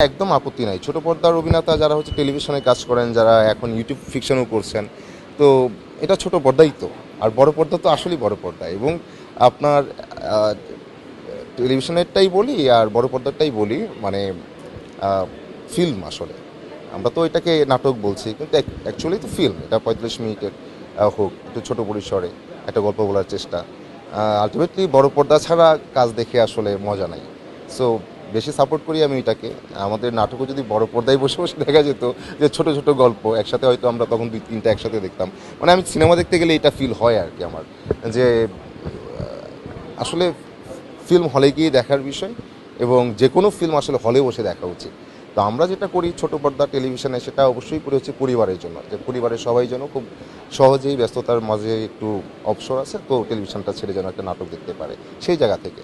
একদম আপত্তি নাই। ছোট পর্দার অভিনেতা যারা হচ্ছে টেলিভিশনে কাজ করেন, যারা এখন ইউটিউব ফিকশনও করছেন, তো এটা ছোট পর্দাই তো। আর বড় পর্দা তো আসলেই বড় পর্দা। এবং আপনার টেলিভিশনেরটাই বলি আর বড় পর্দারটাই বলি মানে ফিল্ম আসলে। আমরা তো এটাকে নাটক বলছি, কিন্তু অ্যাকচুয়ালি তো ফিল্ম এটা পঁয়তাল্লিশ মিনিটের হোক, একটু ছোটো পরিসরে একটা গল্প বলার চেষ্টা। আলটিমেটলি বড় পর্দা ছাড়া কাজ দেখে আসলে মজা নাই। সো বেশি সাপোর্ট করি আমি এটাকে। আমাদের নাটকও যদি বড় পর্দায় বসে বসে দেখা যেত যে ছোট ছোট গল্প, একসাথে হয়তো আমরা তখন দুই তিনটা একসাথে দেখতাম। মানে আমি সিনেমা দেখতে গেলে এটা ফিল হয় আর কি আমার। যে আসলে ফিল্ম হলে গিয়ে দেখার বিষয় এবং যে কোনো ফিল্ম আসলে হলে বসে দেখা উচিত। তো আমরা যেটা করি ছোট পর্দা টেলিভিশনে সেটা অবশ্যই করি হচ্ছে পরিবারের জন্য। যে পরিবারের সবাই যেন খুব সহজেই ব্যস্ততার মাঝে একটু অবসর আছে, তো টেলিভিশনটা ছেড়ে যেন একটা নাটক দেখতে পারে। সেই জায়গা থেকে।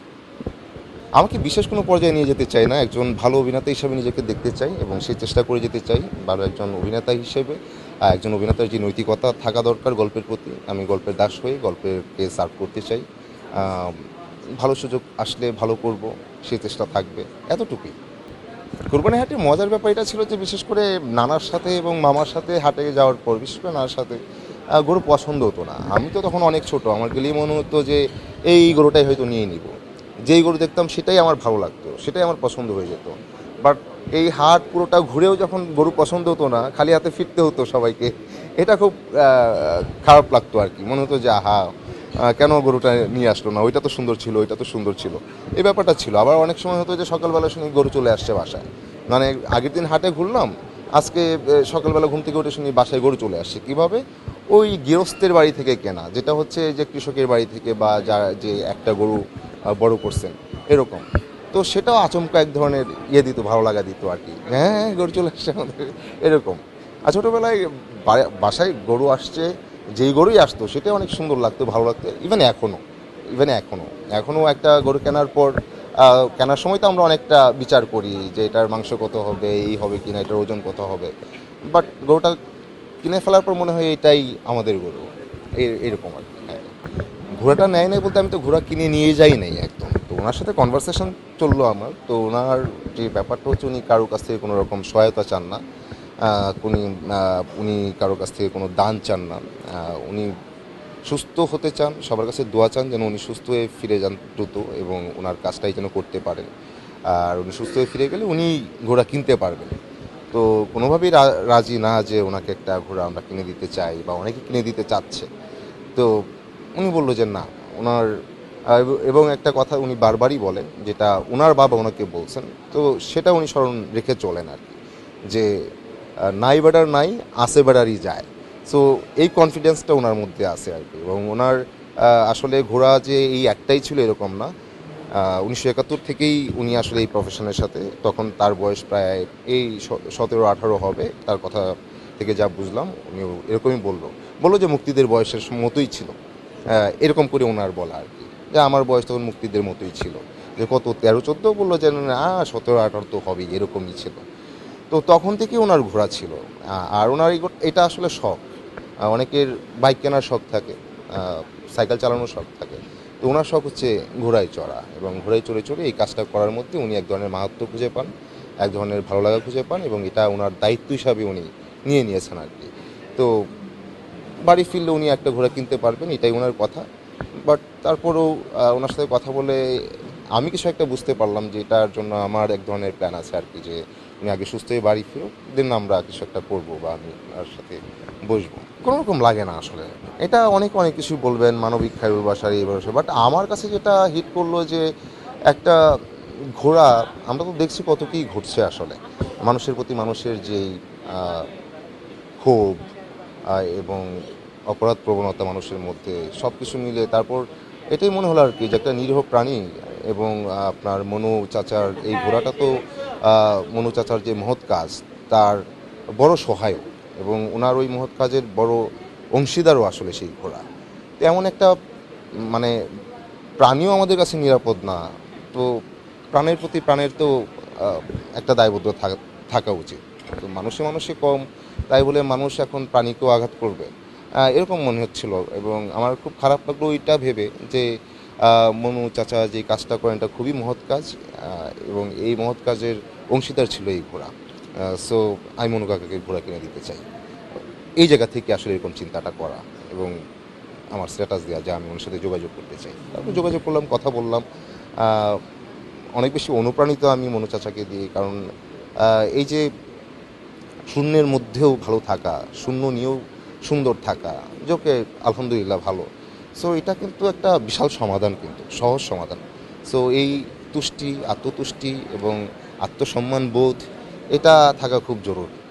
আমাকে বিশেষ কোনো পর্যায়ে নিয়ে যেতে চাই না। একজন ভালো অভিনেতা হিসেবে নিজেকে দেখতে চাই এবং সেই চেষ্টা করে যেতে চাই। ভালো একজন অভিনেতা হিসেবে একজন অভিনেতার যে নৈতিকতা থাকা দরকার গল্পের প্রতি, আমি গল্পের দাস হয়ে গল্পেরকে সার্ভ করতে চাই। ভালো সুযোগ আসলে ভালো করব সেই চেষ্টা থাকবে, এতটুকুই। কোরবানি হাটের মজার ব্যাপার এটা ছিল যে বিশেষ করে নানার সাথে এবং মামার সাথে হাটে যাওয়ার পর, বিশেষ করে নানার সাথে গরু পছন্দ হতো না। আমি তো তখন অনেক ছোট, আমার গেলেই মনে হতো যে এই গরুটাই হয়তো নিয়ে নিব। যেই গরু দেখতাম সেটাই আমার ভালো লাগতো, সেটাই আমার পছন্দ হয়ে যেত। বাট এই হাট পুরোটা ঘুরেও যখন গরু পছন্দ হতো না, খালি হাতে ফিরতে হতো সবাইকে, এটা খুব খারাপ লাগতো আর কি। মনে হতো যে, আহা কেন গরুটা নিয়ে আসলো না? ওইটা তো সুন্দর ছিল, ওইটা তো সুন্দর ছিল। এই ব্যাপারটা ছিল। আবার অনেক সময় হতো যে সকালবেলা শুনি গরু চলে আসছে বাসায়। মানে আগের দিন হাটে ঘুরলাম, আজকে সকালবেলা ঘুম থেকে উঠে শুনি বাসায় গরু চলে আসছে। কীভাবে? ওই গৃহস্থের বাড়ি থেকে কেনা, যেটা হচ্ছে যে, কৃষকের বাড়ি থেকে বা যা, যে একটা গরু বড় করছেন। এরকম। তো সেটাও আচমকা এক ধরনের ইয়ে দিত ভালো লাগা দিত আর কি। হ্যাঁ হ্যাঁ, গরু চলে আসছে আমাদের। এরকম। আর ছোটোবেলায় বাসায় গরু আসছে যেই গরুই আসতো সেটা অনেক সুন্দর লাগতো ভালো লাগতো ইভেন এখনও ইভেন এখনও এখনও একটা গরু কেনার পর কেনার সময় তো আমরা অনেকটা বিচার করি যে এটার মাংস কত হবে এই হবে কি না এটার ওজন কত হবে। বাট গরুটা কিনে ফেলার পর মনে হয় এটাই আমাদের গরু। এই- এরকম আর ঘোড়াটা নেয় নাই বলতে আমি তো ঘোড়া কিনে নিয়ে যাই নাই একদম। তো ওনার সাথে কনভারসেশন চলল আমার। তো ওনার যে ব্যাপারটা হচ্ছে, উনি কারোর কাছ থেকে কোনো রকম সহায়তা চান না। উনি উনি কারোর কাছ থেকে কোনো দান চান না। উনি সুস্থ হতে চান, সবার কাছে দোয়া চান যেন উনি সুস্থ হয়ে ফিরে যান দ্রুত এবং ওনার কাজটাই যেন করতে পারেন। আর উনি সুস্থ হয়ে ফিরে গেলে উনি ঘোড়া কিনতে পারবেন। তো কোনোভাবেই রাজি না যে ওনাকে একটা ঘোড়া আমরা কিনে দিতে চাই বা অনেকে কিনে দিতে চাচ্ছে। তো উনি বলল যে না, ওনার এবং একটা কথা উনি বারবারই বলেন, যেটা ওনার বাবা ওনাকে বলছেন, তো সেটা উনি স্মরণ রেখে চলেন আর কি, যে নাই বেড়ার নাই আসে বেড়ারই যায়। সো এই কনফিডেন্সটা ওনার মধ্যে আছে আর কি, এবং ওনার আসলে ঘোড়া যে এই একটাই ছিল এরকম না উনিশশো একাত্তর থেকেই উনি আসলে এই প্রফেশনের সাথে, তখন তার বয়স প্রায় এই সতেরো, আঠারো হবে, তার কথা থেকে যা বুঝলাম উনি এরকমই বলল। বলল যে মুক্তিদের বয়সের মতোই ছিল। এরকম করে ওনার বলা আর কি। যে আমার বয়স তখন মুক্তিদের মতোই ছিল। যে কত তেরো, চোদ্দ বলল যে না, সতেরো, আঠারো তো হবেই, এরকমই ছিল। তো তখন থেকে ওনার ঘোরা ছিল। আর ওনার এটা আসলে শখ। অনেকের বাইক কেনার শখ থাকে সাইকেল চালানোর শখ থাকে। তো ওনার শখ হচ্ছে ঘোড়ায় চড়া এবং ঘোড়ায় চড়ে চড়ে এই কাজটা করার মধ্যে উনি এক ধরনের মাহাত্ম খুঁজে পান, এক ধরনের ভালো লাগা খুঁজে পান এবং এটা ওনার দায়িত্ব হিসাবে উনি নিয়ে নিয়েছেন আর কি। তো বাড়ি ফিরলে উনি একটা ঘোড়া কিনতে পারবেন, এটাই ওনার কথা। বাট তারপরেও ওনার সাথে কথা বলে আমি কিছু একটা বুঝতে পারলাম যে এটার জন্য আমার এক ধরনের প্ল্যান আছে আর কি, যে উনি আগে সুস্থ হয়ে বাড়ি ফিরুক দেন আমরা কিছু একটা করব বা আমি তার সাথে বসবো। কোনো রকম লাগে না আসলে। এটা অনেক অনেক কিছু বলবেন, মানবিক খায়ুর বাসার এই বাসা বাট আমার কাছে যেটা হিট করল যে একটা ঘোড়া, আমরা তো দেখছি কত কী ঘটছে আসলে। মানুষের প্রতি মানুষের যেই ক্ষোভ এবং অপরাধ প্রবণতা মানুষের মধ্যে সব কিছু মিলে তারপর এটাই মনে হলো আর কি যে একটা নিরীহ প্রাণী এবং আপনার মনু চাচার এই ঘোড়াটা তো মনু চাচার যে মহৎ কাজ, তার বড় সহায়ক এবং ওনার ওই মহৎ কাজের বড় অংশীদারও আসলে সেই ঘোড়া। তো এমন একটা মানে প্রাণীও আমাদের কাছে নিরাপদ না। তো প্রাণের প্রতি প্রাণের তো একটা দায়বদ্ধ থাকা উচিত। তো মানুষে মানুষে কম তাই বলে মানুষ এখন প্রাণীকেও আঘাত করবে। এরকম মনে হচ্ছিল এবং আমার খুব খারাপ লাগল ওইটা ভেবে যে মনু চাচা যে কাজটা করেন এটা খুবই মহৎ কাজ এবং এই মহৎ কাজের অংশীদার ছিল এই ঘোড়া। সো আমি মনু কাকাকে ঘোড়া কিনে দিতে চাই। এই জায়গা থেকে আসলে এরকম চিন্তাটা করা এবং আমার স্ট্যাটাস দেওয়া যে আমি ওনার সাথে যোগাযোগ করতে চাই। তারপর যোগাযোগ করলাম, কথা বললাম। অনেক বেশি অনুপ্রাণিত আমি মনু চাচাকে দিয়ে কারণ এই যে শূন্যের মধ্যেও ভালো থাকা, শূন্য নিয়েও সুন্দর থাকা যোকে আলহামদুলিল্লাহ ভালো। সো এটা কিন্তু একটা বিশাল সমাধান কিন্তু, সহজ সমাধান। সো এই তুষ্টি, আত্মতুষ্টি এবং আত্মসম্মান বোধ, এটা থাকা খুব জরুরি।